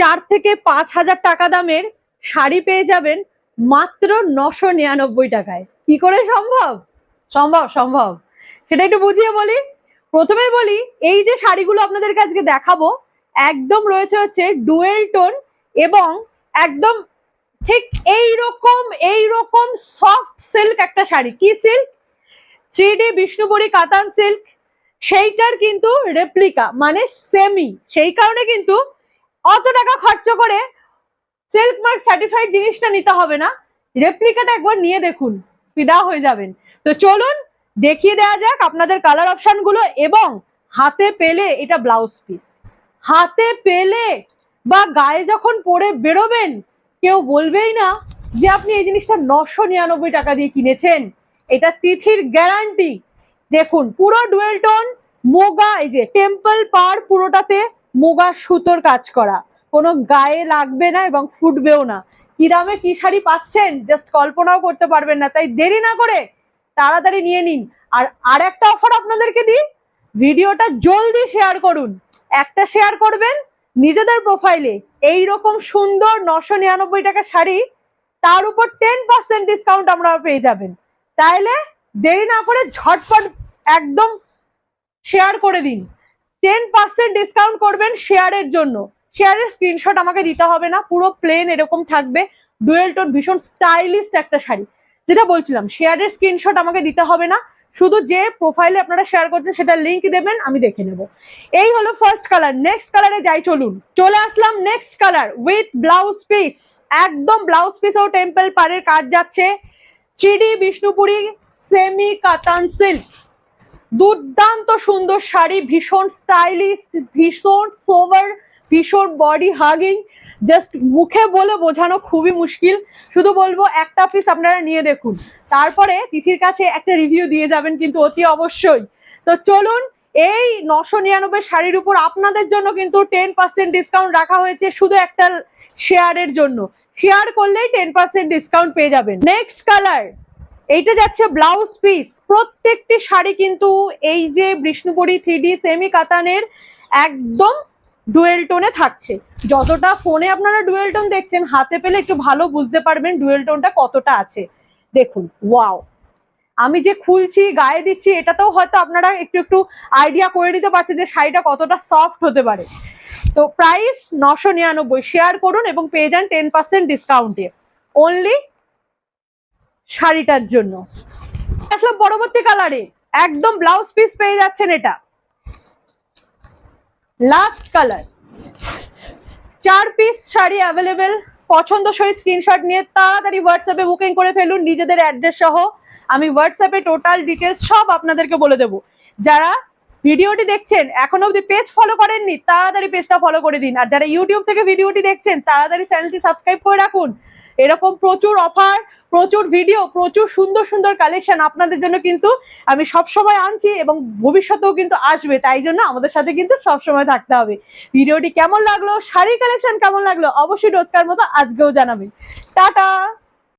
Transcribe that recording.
চার থেকে পাঁচ হাজার টাকা দামের শাড়ি পেয়ে যাবেন মাত্র নশো নিরানব্বই টাকায়। কি করে সম্ভব? সম্ভব সম্ভব। সেটা একটু বুঝিয়ে বলি। প্রথমে বলি, এই যে শাড়িগুলো আপনাদের আজকে দেখাবো, একদম রয়েছে হচ্ছে ডুয়েল টোন এবং একদম ঠিক এই রকম এই রকম সফট সিল্ক একটা শাড়ি। কি সিল্ক? থ্রি ডি বিষ্ণুপুরি কাতান সিল্ক। সেইটার কিন্তু রেপ্লিকা মানে সেমি সেই কারণে কিন্তু অত টাকা খরচ করে সিল্ক মার্ক সার্টিফাইড জিনিসটা নিতে হবে না। রেপ্লিকাটা একবার নিয়ে দেখুন, ফিদা হয়ে যাবেন। তো চলুন, দেখিয়ে দেওয়া যাক আপনাদের কালার অপশনগুলো এবং হাতে পেলে এটা ব্লাউজ পিস হাতে পেলে বা গায়ে যখন পরে বেরোবেন, কেউ বলবেই না যে আপনি এই জিনিসটা নশো নিরানব্বই টাকা দিয়ে কিনেছেন। এটা তিথির গ্যারান্টি দেখুন, পুরো ডুয়েল টোন মোগা, এই যে টেম্পল পার পুরোটাতে মোগা সুতোর কাজ করা। কোনো গায়ে লাগবে না এবং ফুটবেও না। কি দামে কি শাড়ি পাচ্ছেন? জাস্ট কল্পনাও করতে পারবেন না। তাই দেরি না করে তাড়াতাড়ি নিয়ে নিন। আর আর একটা অফার আপনাদেরকে দিই। ভিডিওটা জলদি শেয়ার করুন। একটা শেয়ার করবেন নিজেদের প্রোফাইলে এই রকম সুন্দর নশো নিরানব্বই টাকা শাড়ি, তার উপর টেন পার্সেন্ট ডিসকাউন্ট আমরা পেয়ে যাবেন। তাইলে দেরি না করে ঝটপট একদম শেয়ার করে দিন। টেন পার্সেন্ট ডিসকাউন্ট করবেন শেয়ারের জন্য। শেয়ারের স্ক্রিনশট আমাকে দিতে হবে না, পুরো প্লেন এরকম থাকবে। ডুয়েল টোন ভীষণ স্টাইলিশ একটা শাড়ি। যেটা বলছিলাম শেয়ারের স্ক্রিনশট আমাকে দিতে হবে না। শুধু যে প্রোফাইলে আপনারা শেয়ার করছেন সেটা লিংক দেবেন, আমি দেখে নেব। এই হলো ফার্স্ট কালার নেক্সট কালারে যাই চলুন। চলে আসলাম next colour with blouse piece একদম ব্লাউজ পিসেও টেম্পল পাড়ের কাজ যাচ্ছে। চিডি বিষ্ণুপুরি সেমি কাতান সিল্ক দুর্দান্ত সুন্দর শাড়ি, ভীষণ স্টাইলিশ ভীষণ সোভার ভীষণ বডি হাগিং জাস্ট মুখে বলে বোঝানো খুবই মুশকিল। শুধু বলব একটা পিস আপনারা নিয়ে দেখুন। তারপরে তিথির কাছে একটা রিভিউ দিয়ে যাবেন কিন্তু অতি অবশ্যই। তো চলুন, এই নশো নিরানব্বই শাড়ির উপর আপনাদের জন্য কিন্তু টেন পার্সেন্ট ডিসকাউন্ট রাখা হয়েছে শুধু একটা শেয়ারের জন্য। শেয়ার করলেই টেন পার্সেন্ট ডিসকাউন্ট পেয়ে যাবেন। নেক্সট কালার এইটা যাচ্ছে ব্লাউজ পিস প্রত্যেকটি শাড়ি কিন্তু এই যে বিষ্ণুপুরি থ্রি সেমি কাতানের একদম ডুয়েল টোনে থাকছে। যতটা ফোনে আপনারা ডুয়েল টোন দেখছেন, হাতে পেলে একটু ভালো বুঝতে পারবেন ডুয়েল টোনটা কতটা আছে। দেখুন ওয়াও আমি যে খুলছি, গায়ে দিচ্ছি, এটাতেও হয়তো আপনারা একটু একটু আইডিয়া করে নিতে পারছেন যে শাড়িটা কতটা সফট হতে পারে। তো প্রাইস নশো নিরানব্বই। শেয়ার করুন এবং পেয়ে যান টেন পার্সেন্ট ডিসকাউন্টে অনলি শাড়িটার জন্য। আসলে পরবর্তী কালারে একদম ব্লাউজ পিস পেয়ে যাচ্ছেন এটা। লাস্ট কালার চার পিস শাড়ি অ্যাভেলেবেল পছন্দ পছন্দসই স্ক্রিনশট নিয়ে তাড়াতাড়ি হোয়াটসঅ্যাপে বুকিং করে ফেলুন নিজেদের অ্যাড্রেস সহ। আমি হোয়াটসঅ্যাপে টোটাল ডিটেলস সব আপনাদেরকে বলে দেবো। যারা ভিডিওটি দেখছেন, এখনও অবধি পেজ ফলো করেননি, তাড়াতাড়ি পেজটা ফলো করে দিন। আর যারা ইউটিউব থেকে ভিডিওটি দেখছেন, তাড়াতাড়ি চ্যানেলটি সাবস্ক্রাইব করে রাখুন। এরকম প্রচুর অফার প্রচুর ভিডিও প্রচুর সুন্দর সুন্দর কালেকশন আপনাদের জন্য কিন্তু আমি সব সময় আনছি এবং ভবিষ্যতেও কিন্তু আসবে। তাই জন্য আমাদের সাথে কিন্তু সব সময় থাকতে হবে। ভিডিওটি কেমন লাগল শাড়ি কালেকশন কেমন লাগল, অবশ্যই রোজকার মতো আজকেও জানাবেন। টাটা!